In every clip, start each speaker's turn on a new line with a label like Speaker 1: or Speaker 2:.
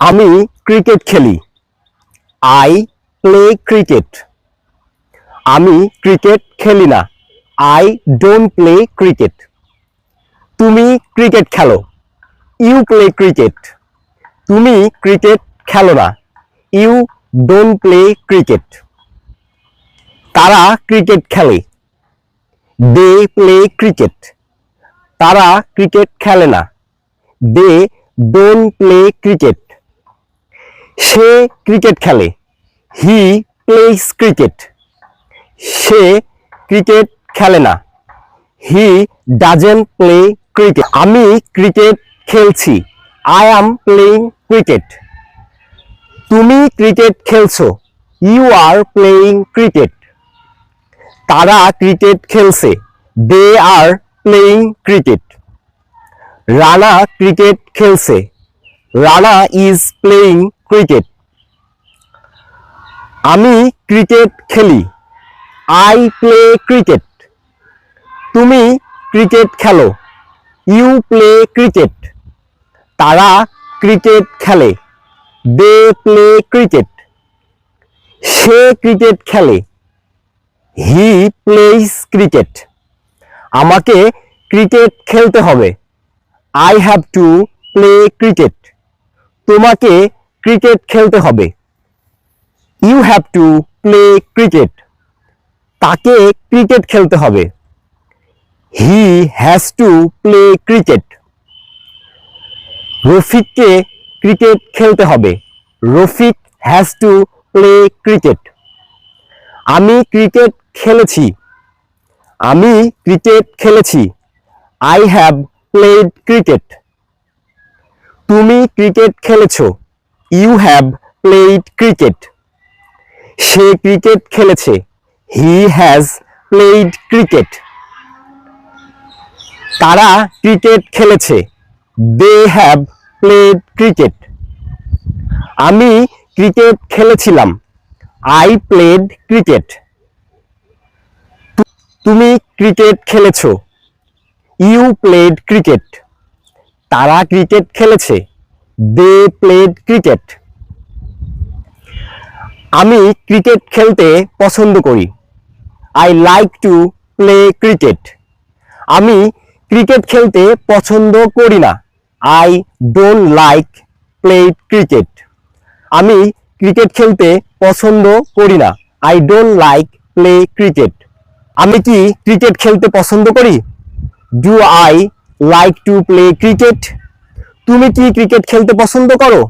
Speaker 1: আমি ক্রিকেট খেলি। I play cricket আমি ক্রিকেট খেলি না। আই ডোন্ট প্লে ক্রিকেট তুমি ক্রিকেট খেলো। ইউ প্লে ক্রিকেট তুমি ক্রিকেট খেলো না। ইউ ডোন্ট প্লে ক্রিকেট তারা ক্রিকেট খেলে। দে প্লে ক্রিকেট তারা ক্রিকেট খেলে না। দে ডোন্ট প্লে ক্রিকেট সে ক্রিকেট খেলে। He plays cricket. Say cricket খেলে না। He doesn't play cricket. আমি ক্রিকেট খেলছি। I am playing cricket. তুমি ক্রিকেট খেলছো। You are playing cricket. তারা ক্রিকেট খেলছে। They are playing cricket. Rana cricket খেলছে। Rana is playing cricket. আমি ক্রিকেট খেলি। I play cricket. তুমি ক্রিকেট খেলো। You play cricket. তারা ক্রিকেট খেলে। They play cricket. Say cricket খেলে। He plays cricket. আমাকে ক্রিকেট খেলতে হবে। I have to play cricket. তোমাকে ক্রিকেট খেলতে হবে। You have to play cricket তাকে ক্রিকেট খেলতে হবে। He has to play cricket রফিককে cricket খেলতে হবে। Rafiq has to play cricket আমি ক্রিকেট খেলেছি। আমি ক্রিকেট খেলেছি। আই হ্যাভ প্লেড ক্রিকেট তুমি ক্রিকেট খেলেছো। ইউ হ্যাভ প্লেড ক্রিকেট সে ক্রিকেট খেলেছে। হি হ্যাজ প্লেড ক্রিকেট তারা ক্রিকেট খেলেছে। দে হ্যাভ প্লেড ক্রিকেট আমি ক্রিকেট খেলেছিলাম। আই প্লেড ক্রিকেট তুমি ক্রিকেট খেলেছো। ইউ প্লেড ক্রিকেট তারা ক্রিকেট খেলেছে। দে প্লেড ক্রিকেট আমি ক্রিকেট খেলতে পছন্দ করি। I like to play cricket আমি ক্রিকেট খেলতে পছন্দ করি না। I don't like play cricket আমি ক্রিকেট খেলতে পছন্দ করি না। I don't like play cricket আমি কি ক্রিকেট খেলতে পছন্দ করি? Do I like to play cricket তুমি কি ক্রিকেট খেলতে পছন্দ করো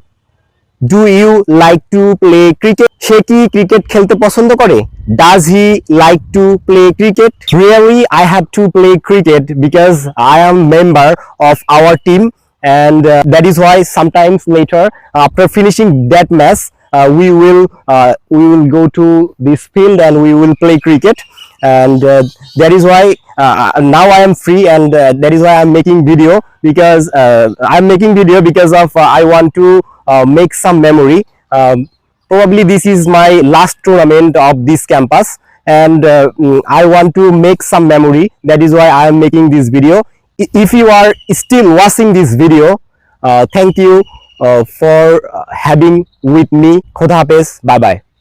Speaker 1: do you like to play cricket সে কি ক্রিকেট খেলতে পছন্দ করে does he like to play cricket really I have to play cricket because I am member of our team uh, is why sometimes later after finishing that match uh, we will uh, we will go to this field and we will play cricket and uh, that is why uh, now I am free and uh, that is why I'm making video because uh, I'm making video because of uh, I want to uh, make some memory. Um, probably this is my last tournament of this campus and uh, mm, I want to make some memory. That is why I am making this video. If you are still watching this video uh, thank you uh, for uh, having with me. Hafiz. Bye bye